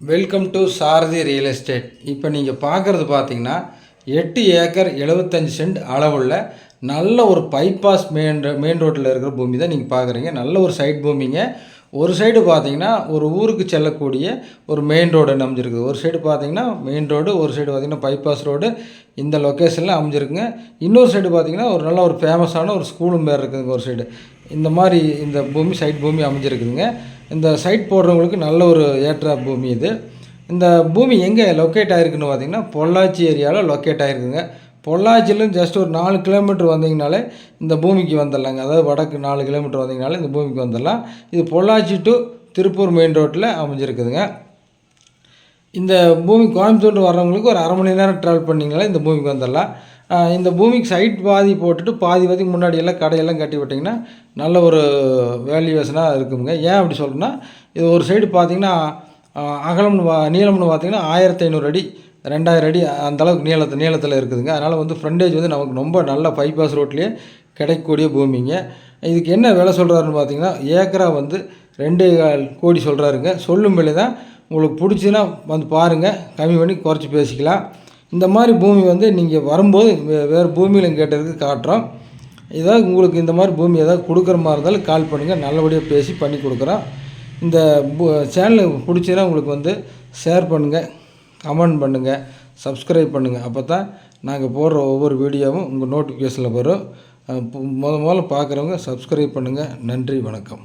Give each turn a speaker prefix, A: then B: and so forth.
A: Welcome to Sarathi real estate இப்போ நீங்கள் பார்க்குறது பார்த்தீங்கன்னா எட்டு ஏக்கர் எழுபத்தஞ்சு சென்ட் அளவுள்ள நல்ல ஒரு பைபாஸ் மெயின் மெயின் ரோட்டில் இருக்கிற பூமி தான் நீங்கள் பார்க்குறீங்க நல்ல ஒரு சைட் பூமிங்க. ஒரு சைடு பார்த்தீங்கன்னா ஒரு ஊருக்கு செல்லக்கூடிய ஒரு மெயின் ரோடு அமைஞ்சிருக்குது. ஒரு சைடு பார்த்தீங்கன்னா மெயின் ரோடு ஒரு சைடு பார்த்தீங்கன்னா பைபாஸ் ரோடு இந்த லொக்கேஷனில் அமைஞ்சிருக்குங்க. இன்னொரு சைடு பார்த்தீங்கன்னா ஒரு நல்ல ஒரு ஃபேமஸான ஒரு ஸ்கூலும் பேர் இருக்குதுங்க ஒரு சைடு இந்த மாதிரி இந்த பூமி சைட் பூமி அமைஞ்சிருக்குதுங்க. இந்த சைட் போடுறவங்களுக்கு நல்ல ஒரு ஏற்ற பூமி இது. இந்த பூமி எங்கே லொக்கேட் ஆகிருக்குன்னு பார்த்தீங்கன்னா பொள்ளாச்சி ஏரியாவில் லொக்கேட் ஆகிருக்குங்க பொள்ளாச்சியிலும் ஜஸ்ட் ஒரு நாலு கிலோமீட்டர் வந்தீங்கனாலே இந்த பூமிக்கு வந்துடலாங்க. அதாவது வடக்கு நாலு கிலோமீட்டர் வந்தீங்கனாலே இந்த பூமிக்கு வந்துடலாம். இது பொள்ளாச்சி டு திருப்பூர் மெயின் ரோட்டில் அமைஞ்சிருக்குதுங்க. இந்த பூமி கோயம்புத்தூர் வர்றவங்களுக்கு ஒரு அரை மணி நேரம் ட்ராவல் பண்ணிங்கனாலே இந்த பூமிக்கு வந்துடலாம். இந்த பூமிக்கு சைட் பாதி போட்டுட்டு பாதி பாதிக்கு முன்னாடியெல்லாம் கடையெல்லாம் கட்டி விட்டிங்கன்னா நல்ல ஒரு வேல்யூவேஷனாக இருக்குங்க. ஏன் அப்படி சொல்கிறேன்னா இது ஒரு சைடு பார்த்திங்கன்னா அகலம்னு வா நீளம்னு பார்த்தீங்கன்னா ஆயிரத்தி ஐநூறு அடி ரெண்டாயிரம் அடி அந்த அளவுக்கு நீளத்து நீளத்தில் இருக்குதுங்க. அதனால் வந்து ஃப்ரண்டேஜ் வந்து நமக்கு ரொம்ப நல்ல பைபாஸ் ரோட்லேயே கிடைக்கக்கூடிய பூமிங்க. இதுக்கு என்ன விலை சொல்கிறாருன்னு பார்த்தீங்கன்னா ஏக்கரா வந்து ரெண்டு கோடி சொல்கிறாருங்க சொல்லும் விலை தான் உங்களுக்கு பிடிச்சுன்னா வந்து பாருங்கள் கம்மி பண்ணி குறைச்சி பேசிக்கலாம். இந்த மாதிரி பூமி வந்து நீங்கள் வரும்போது வே- வேறு பூமியில் கேட்டதுக்கு காட்டுறோம். ஏதாவது உங்களுக்கு இந்த மாதிரி பூமி ஏதாவது கொடுக்குற மாதிரி இருந்தாலும் கால் பண்ணுங்கள் நல்லபடியாக பேசி பண்ணி கொடுக்குறோம். இந்த சேனலை பிடிச்சினா உங்களுக்கு வந்து ஷேர் பண்ணுங்கள் கமெண்ட் பண்ணுங்கள் சப்ஸ்கிரைப் பண்ணுங்கள் அப்போ தான் நாங்கள் போடுற ஒவ்வொரு வீடியோவும் உங்கள் நோட்டிஃபிகேஷனில் வரும். முத முதல்ல பார்க்குறவங்க சப்ஸ்கிரைப் பண்ணுங்கள் நன்றி வணக்கம்.